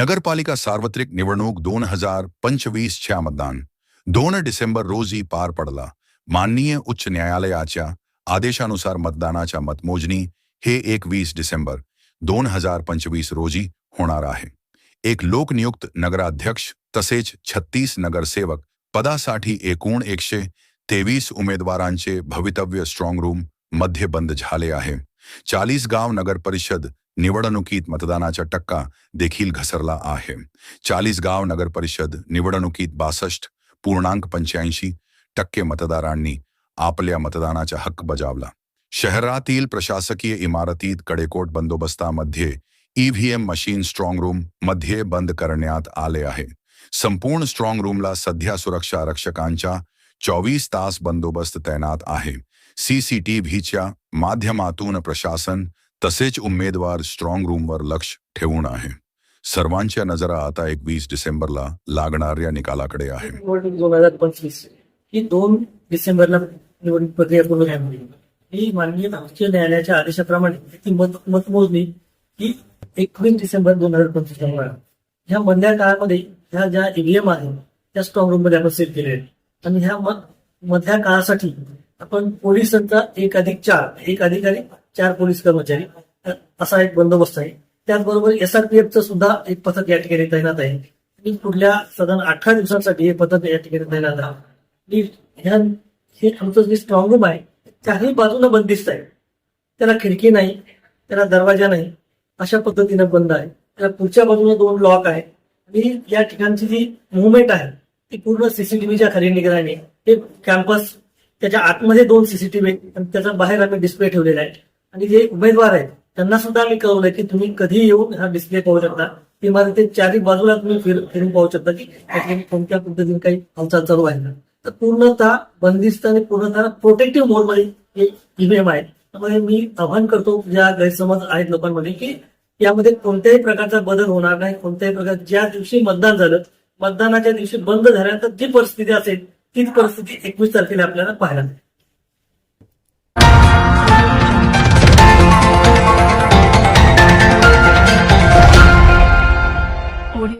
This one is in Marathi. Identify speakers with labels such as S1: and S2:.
S1: नगरपालिका सार्वत्रिक निवडणूक दोन हजार पंचवीसच्या मतदान. दोन डिसेंबर रोजी पार पडला. माननीय उच्च न्यायालयाच्या आदेशानुसार मतदानाच्या मतमोजणी हे एकवीस डिसेंबर दोन हजार पंचवीस रोजी होणार आहे. एक लोकनियुक्त नगराध्यक्ष तसेच छत्तीस नगरसेवक पदासाठी एकूण एकशे तेवीस उमेदवारांचे भवितव्य स्ट्रॉंग रूममध्ये बंद झाले आहे. चाळीस गाव नगर परिषद निवडणुकीत मतदानाचा टक्का देखील घसरला आहे. चाळीसगाव नगर परिषद निवडणुकीत बासष्ट पूर्णांक पंच्याऐंशी टक्के मतदारांनी आपल्या मतदानाचा हक्क बजावला. शहरातील प्रशासकीय इमारतीत कडेकोट बंदोबस्तामध्ये ईव्हीएम मशीन स्ट्रॉंग रूममध्ये बंद करण्यात आले आहे. संपूर्ण स्ट्रॉंग रूमला सध्या सुरक्षा रक्षकांच्या चोवीस तास बंदोबस्त तैनात आहे. सीसीटीव्हीच्या माध्यमातून प्रशासन तसेच उमेदवार स्ट्रॉंग रूमवर लक्ष ठेवून आहे. सर्वांच्या नजरा आता एकवीस डिसेंबरला लागणाऱ्या निकालाकडे आहे.
S2: निवडणूक दोन हजार पंचवीस. ही दोन डिसेंबरला निवडणूक प्रक्रिया पूर्ण घ्यावी ही माननीय उच्च न्यायालयाच्या आदेशाप्रमाणे ती मत मतमोजणी ही एकवीस डिसेंबर दोन हजार पंचवीस ह्या मधल्या काळामध्ये ह्या ज्या ईव्हीएम आहेत त्या स्ट्रॉंग रूममध्ये आपण सेट केले आहेत. आणि ह्या मधल्या काळासाठी आपण पोलिसांचा एक अधिक चार एक अधिकारी चार पोलीस कर्मचारी. असा एक बंदोबस्त आहे. त्याचबरोबर एसआरपीएफचं सुद्धा एक पथक या ठिकाणी तैनात आहे. आणि पुढल्या साधारण अठरा दिवसांसाठी हे पथक या ठिकाणी तैनात आहे. ह्या हे आमचं जे स्ट्रॉंग रूम आहे चारही बाजूला बंदिस्त आहे. त्याला खिडकी नाही त्याला दरवाजा नाही. अशा पद्धतीनं बंद आहे. त्याला पुढच्या बाजूला दोन लॉक आहे. आणि या ठिकाणची जी मुवमेंट आहे ती पूर्ण सीसीटीव्हीच्या खाली निगराणी. ते कॅम्पस त्याच्या आतमध्ये दोन सीसीटीव्ही आणि त्याच्या बाहेर आम्ही डिस्प्ले ठेवलेला आहे. आणि जे उमेदवार आहेत त्यांना सुद्धा मी कळवलंय की तुम्ही कधी येऊन हा डिस्प्ले पाहू शकता. इमारती चारही बाजूला तुम्ही फिरून पाहू शकता की कोणत्या पद्धतीने काही हालचाल चालू आहे ना तर पूर्णतः बंदिस्त आणि पूर्णतः प्रोटेक्टिव्ह मोडमध्ये हे ईव्हीएम आहे. त्यामुळे मी आवाहन करतो ज्या गैरसमज आहेत लोकांमध्ये की यामध्ये कोणत्याही प्रकारचा बदल होणार नाही. कोणत्याही प्रकार ज्या दिवशी मतदान झालं मतदानाच्या दिवशी बंद झाल्यानंतर जी परिस्थिती असेल तीच परिस्थिती एकवीस तारखेला आपल्याला पाहायला मिळेल.